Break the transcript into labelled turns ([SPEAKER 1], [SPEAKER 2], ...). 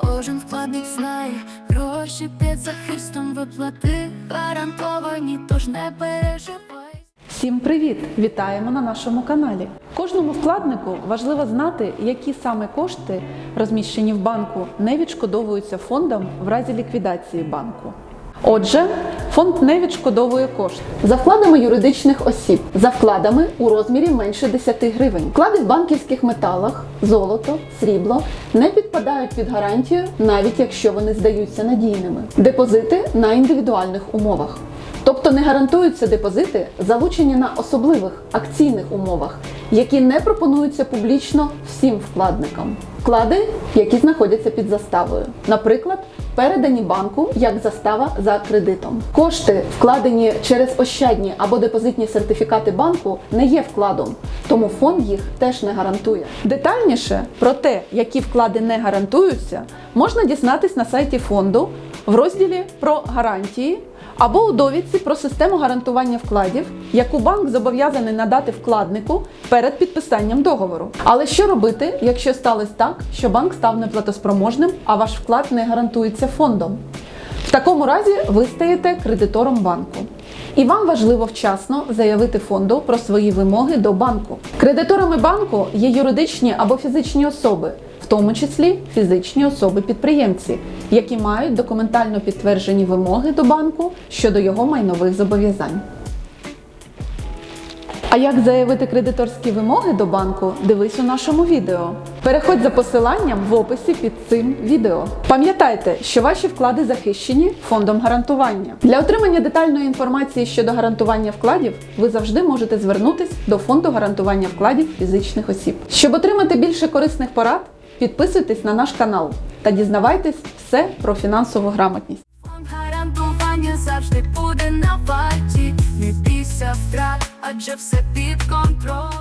[SPEAKER 1] Кожен вкладник знає, гроші під захистом виплати гарантовані, тож не переживай.
[SPEAKER 2] Всім привіт! Вітаємо на нашому каналі. Кожному вкладнику важливо знати, які саме кошти, розміщені в банку, не відшкодовуються фондом в разі ліквідації банку. Отже, фонд не відшкодовує кошти за вкладами юридичних осіб, за вкладами у розмірі менше 10 гривень. Вклади в банківських металах, золото, срібло не підпадають під гарантію, навіть якщо вони здаються надійними. Депозити на індивідуальних умовах. Тобто не гарантуються депозити, залучені на особливих акційних умовах, які не пропонуються публічно всім вкладникам. Вклади, які знаходяться під заставою, наприклад, передані банку як застава за кредитом. Кошти, вкладені через ощадні або депозитні сертифікати банку, не є вкладом, тому фонд їх теж не гарантує. Детальніше про те, які вклади не гарантуються, можна дізнатись на сайті фонду в розділі про гарантії або у довідці про систему гарантування вкладів, яку банк зобов'язаний надати вкладнику перед підписанням договору. Але що робити, якщо сталося так, що банк став неплатоспроможним, а ваш вклад не гарантується фондом? В такому разі ви стаєте кредитором банку. І вам важливо вчасно заявити фонду про свої вимоги до банку. Кредиторами банку є юридичні або фізичні особи, тому числі фізичні особи-підприємці, які мають документально підтверджені вимоги до банку щодо його майнових зобов'язань. А як заявити кредиторські вимоги до банку, дивись у нашому відео. Переходь за посиланням в описі під цим відео. Пам'ятайте, що ваші вклади захищені фондом гарантування. Для отримання детальної інформації щодо гарантування вкладів ви завжди можете звернутись до фонду гарантування вкладів фізичних осіб. Щоб отримати більше корисних порад, підписуйтесь на наш канал та дізнавайтесь все про фінансову грамотність.
[SPEAKER 1] Гарантування завжди буде на варті. Не бійся втрат, адже все під контролем.